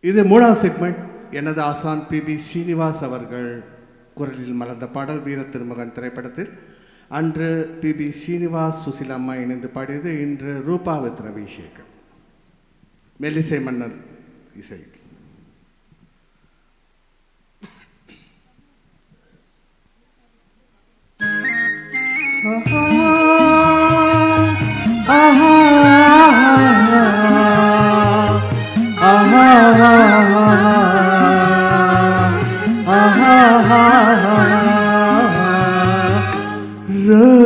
இது மூணாவது செக்மெண்ட் எனது ஆசான் பி. பி. ஸ்ரீனிவாஸ் அவர்கள் குரலில் மலர்ந்த பாடல் வீர திருமகன் திரைப்படத்தில். அன்று பி. பி. ஸ்ரீனிவாஸ் சுசிலாம்மா இணைந்து பாடியது இன்று ரூபா வித் ரவிசேகர் மெல்லிசை மன்னர் இசை.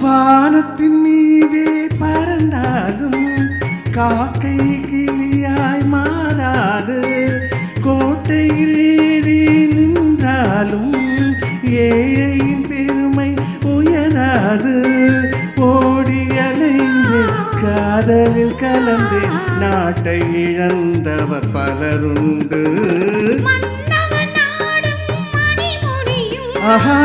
வானத்தின் மீதே பறந்தாலும் காக்கை கிளியாய் மாறாது. கோட்டையில் ஏறி நின்றாலும் ஏழையின் பெருமை உயராது. ஓடி அலைந்து காதலில் கலந்து நாட்டை இழந்தவர் பலருண்டு. ஆஹா.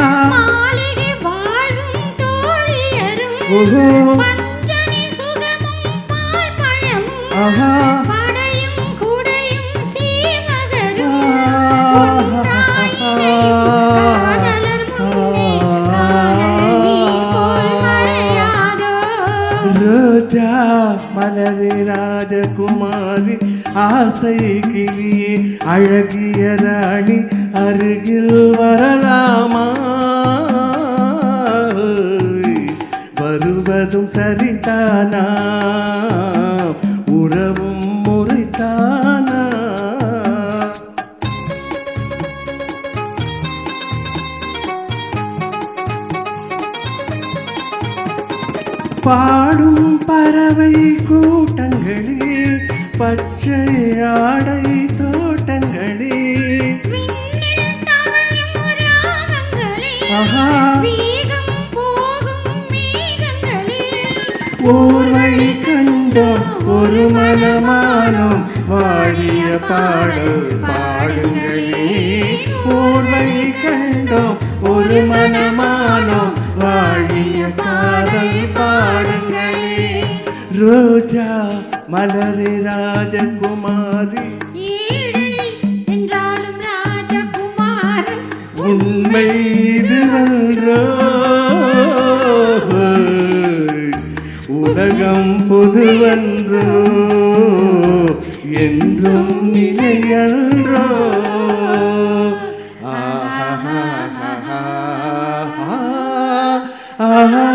ரோஜா மலரே ராஜகுமாரி ஆசை கிளியே அழகிய ராணி அருகில் வரலாமா? சரிதானா உறவும் முறைத்தானா? பாடும் பறவை கூட்டங்களே பச்சை ஆடை தோட்டங்களே ஆஹா. ஓர் வழி கண்டோம் ஒரு மனமானோம். வாழிய பாடல் பாடுங்களே. ஓர் வழி கண்டோம் ஒரு மனமானோம். வாழிய பாடல் பாடுங்களே. ரோஜா மலரே ராஜகுமாரி. என்றாலும் ராஜகுமாரன் உலகம் புதுவன்றோ என்றும் நிலையன்றோ. ஓஹோ